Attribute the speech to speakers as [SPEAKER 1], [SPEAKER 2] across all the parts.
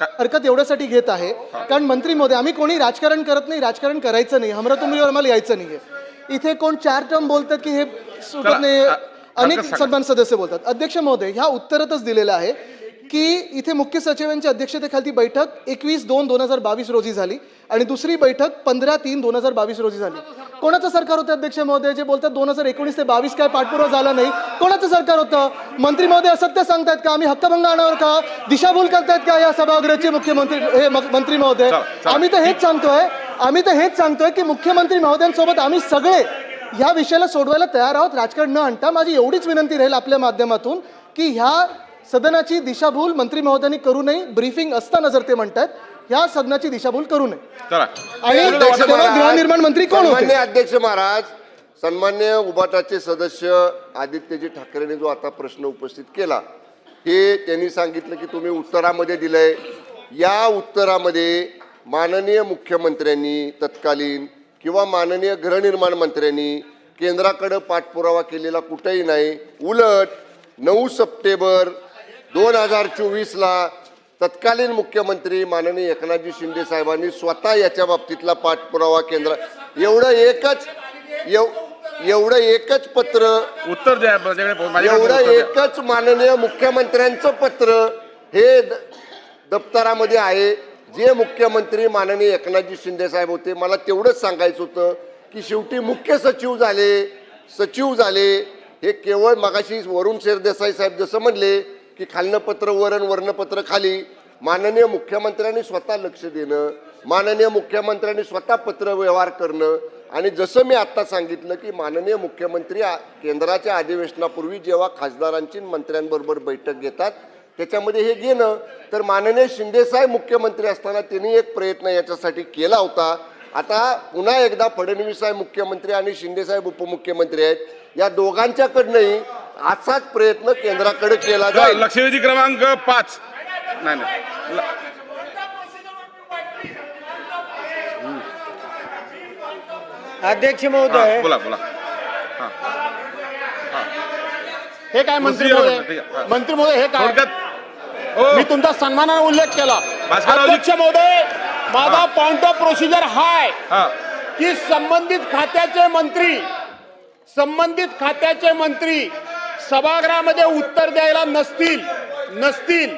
[SPEAKER 1] हरकत एवढ्यासाठी घेत आहे. कारण मंत्री महोदय आम्ही कोणी राजकारण करत नाही राजकारण करायचं नाही. हमरातुमरीवर आम्हाला यायचं नाहीये. इथे कोण चार टर्म बोलतात की हे सुटत नाही अनेक. सन्मान सदस्य बोलतात. अध्यक्ष महोदय ह्या उत्तरातच दिलेलं आहे. की इथे मुख्य सचिवांच्या अध्यक्षतेखाली बैठक एकवीस दोन दोन हजार बावीस रोजी झाली आणि दुसरी बैठक पंधरा तीन दोन हजार बावीस रोजी झाली. कोणाचं सरकार होतं अध्यक्ष महोदय? जे बोलतात दोन हजार एकोणीस ते बावीस काय पाठपुरावा झाला नाही. कोणाचं सरकार होतं? मंत्री महोदय असत्य सांगतायत का? आम्ही हक्कभंग आणावर का? दिशाभूल करतायत का या सभागृहाचे मुख्यमंत्री हे मंत्री महोदय. आम्ही तर हेच सांगतोय आम्ही तर हेच सांगतोय की मुख्यमंत्री महोदयांसोबत आम्ही सगळे ह्या विषयाला सोडवायला तयार आहोत. राजकारण न आणता माझी एवढीच विनंती राहील आपल्या माध्यमातून की ह्या सदनाची दिशाभूल मंत्री महोदयांनी करू नये. ब्रीफिंग असताना जर ते म्हणतात ह्या सदनाची दिशाभूल करू नये.
[SPEAKER 2] चला
[SPEAKER 1] आणि तेव्हा गृहनिर्माण मंत्री कोण होते?
[SPEAKER 3] अध्यक्ष महाराज सन्मान्य उबाटाचे सदस्य आदित्यजी ठाकरेने जो आता प्रश्न उपस्थित केला हे त्यांनी सांगितलं की तुम्ही उत्तरामध्ये दिलंय. या उत्तरामध्ये माननीय मुख्यमंत्र्यांनी तत्कालीन किंवा माननीय गृहनिर्माण मंत्र्यांनी केंद्राकडे पाठपुरावा केलेला कुठेही नाही. उलट नऊ सप्टेंबर दोन हजार चोवीसला तत्कालीन मुख्यमंत्री माननीय एकनाथजी शिंदे साहेबांनी स्वतः याच्या बाबतीतला पाठपुरावा केंद्र एवढं एकच एव- एवढं एकच पत्र
[SPEAKER 2] उत्तर द्या
[SPEAKER 3] एवढं. एकच माननीय मुख्यमंत्र्यांचं पत्र हे दप्तरामध्ये आहे जे मुख्यमंत्री माननीय एकनाथजी शिंदे साहेब होते मला तेवढंच सांगायचं होतं की शेवटी मुख्य सचिव झाले सचिव झाले हे केवळ मगाशी वरुण शेरदेसाई साहेब जसं म्हणले की खालनं पत्र वरण वर्णपत्र खाली. माननीय मुख्यमंत्र्यांनी स्वतः लक्ष देणं माननीय मुख्यमंत्र्यांनी स्वतः पत्र व्यवहार करणं आणि जसं मी आत्ता सांगितलं की माननीय मुख्यमंत्री केंद्राच्या अधिवेशनापूर्वी जेव्हा खासदारांची मंत्र्यांबरोबर बैठक घेतात त्याच्यामध्ये हे घेणं. तर माननीय शिंदेसाहेब मुख्यमंत्री असताना त्यांनी एक प्रयत्न याच्यासाठी केला होता. आता पुन्हा एकदा फडणवीस साहेब मुख्यमंत्री आणि शिंदेसाहेब उपमुख्यमंत्री आहेत. या दोघांच्याकडनंही असाच प्रयत्न केंद्राकडे केला जाईल.
[SPEAKER 2] लक्षवेधी क्रमांक पाच. नाही
[SPEAKER 4] अध्यक्ष
[SPEAKER 2] हा,
[SPEAKER 4] महोदय
[SPEAKER 2] बोला बोला.
[SPEAKER 5] हे. काय मंत्री महोदय. मंत्री महोदय हे काय?
[SPEAKER 2] हो
[SPEAKER 5] मी तुमचा सन्मानाने उल्लेख केला. अध्यक्ष महोदय माझा. पॉइंट ऑफ प्रोसिजर हाय
[SPEAKER 2] हा.
[SPEAKER 5] की संबंधित खात्याचे मंत्री संबंधित खात्याचे मंत्री सभागृहामध्ये उत्तर द्यायला नसतील नसतील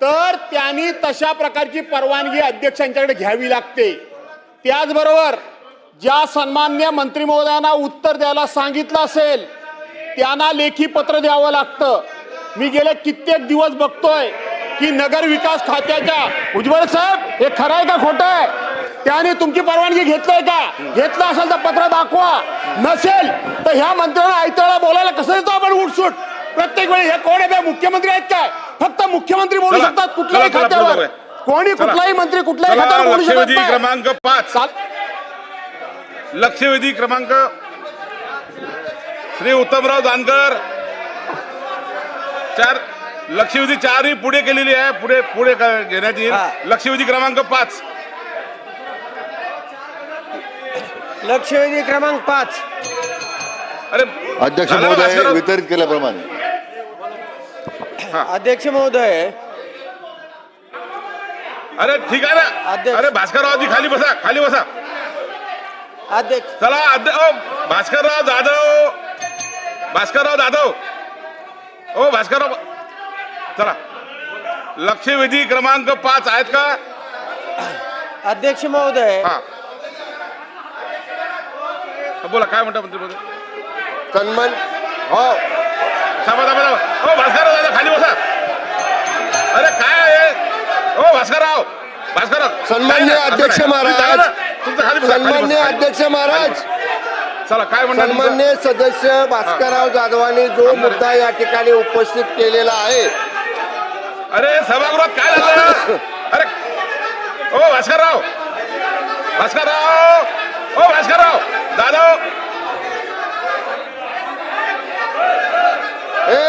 [SPEAKER 5] तर त्यांनी तशा प्रकारची परवानगी अध्यक्षांच्याकडे घ्यावी लागते. त्याचबरोबर ज्या सन्मान्य मंत्री महोदयांना उत्तर द्यायला सांगितलं असेल त्यांना लेखी पत्र द्यावं लागतं. मी गेले कित्येक दिवस बघतोय की नगर विकास खात्याच्या उज्ज्वल साहेब हे खरं आहे का खोटं आहे? त्याने तुमची परवानगी घेतलंय का? घेतलं असेल तर पत्र दाखवा. नसेल तर ह्या मंत्र्यांना आयत्याला बोलायला कसं देतो आपण उठसूट? प्रत्येक वेळी हे कोण आहे मुख्यमंत्री आहेत काय? फक्त मुख्यमंत्री बोलू
[SPEAKER 2] चला,
[SPEAKER 5] शकतात कुठल्याही
[SPEAKER 2] चला, चला, पुढे
[SPEAKER 5] खात्यावर. कोणी
[SPEAKER 2] चला.
[SPEAKER 5] कुठलाही मंत्री कुठल्याही
[SPEAKER 2] चला,
[SPEAKER 5] खात्यावर बोलू शकत
[SPEAKER 2] लक्षवेधी
[SPEAKER 5] नाही.
[SPEAKER 2] क्रमांक पाच.
[SPEAKER 5] चाल-
[SPEAKER 2] लक्षवेधी क्रमांक श्री उत्तमराव जानकर. चार लक्षवेधी चार ही पुढे केलेली आहे. पुढे पुढे क- घेण्यात
[SPEAKER 4] हा.
[SPEAKER 2] येईल लक्षवेधी क्रमांक पाच.
[SPEAKER 4] लक्षवेधी क्रमांक पाच.
[SPEAKER 2] अरे
[SPEAKER 3] अध्यक्ष महोदय
[SPEAKER 2] भास्करराव?
[SPEAKER 3] वितरित केल्याप्रमाणे.
[SPEAKER 4] अध्यक्ष महोदय.
[SPEAKER 2] अरे ठीक आहे ना.
[SPEAKER 4] अध्यक्ष.
[SPEAKER 2] अरे भास्कररावजी खाली बसा खाली बसा.
[SPEAKER 4] अध्यक्ष
[SPEAKER 2] चला अध्य- ओ, भास्करराव जाधव. भास्करराव जाधव. ओ भास्करराव चला. लक्षवेधी क्रमांक पाच आहेत का?
[SPEAKER 4] अध्यक्ष महोदय
[SPEAKER 2] हा. बोला काय म्हणता मंत्री महोदय
[SPEAKER 3] सन्मान हो.
[SPEAKER 2] थांबा थांबा थांबा. ओ भास्करराव दादा खाली बसा. अरे काय आहे? ओ भास्करराव. भास्करराव.
[SPEAKER 3] सन्मान्य
[SPEAKER 2] काय
[SPEAKER 3] अध्यक्ष. महाराज.
[SPEAKER 2] तुम्ही जागा ना. तुमचं खाली बसा, खाली बसा,
[SPEAKER 3] सन्मान्य
[SPEAKER 2] खाली.
[SPEAKER 3] अध्यक्ष महाराज.
[SPEAKER 2] चला काय म्हणता तुमचं?
[SPEAKER 3] सन्मान्य सदस्य भास्करराव जाधवांनी जो मुद्दा या ठिकाणी उपस्थित केलेला आहे.
[SPEAKER 2] अरे सभागृहात काय झालं? अरे ओ भास्करराव. भास्करराव! ओ भास्करराव जाधव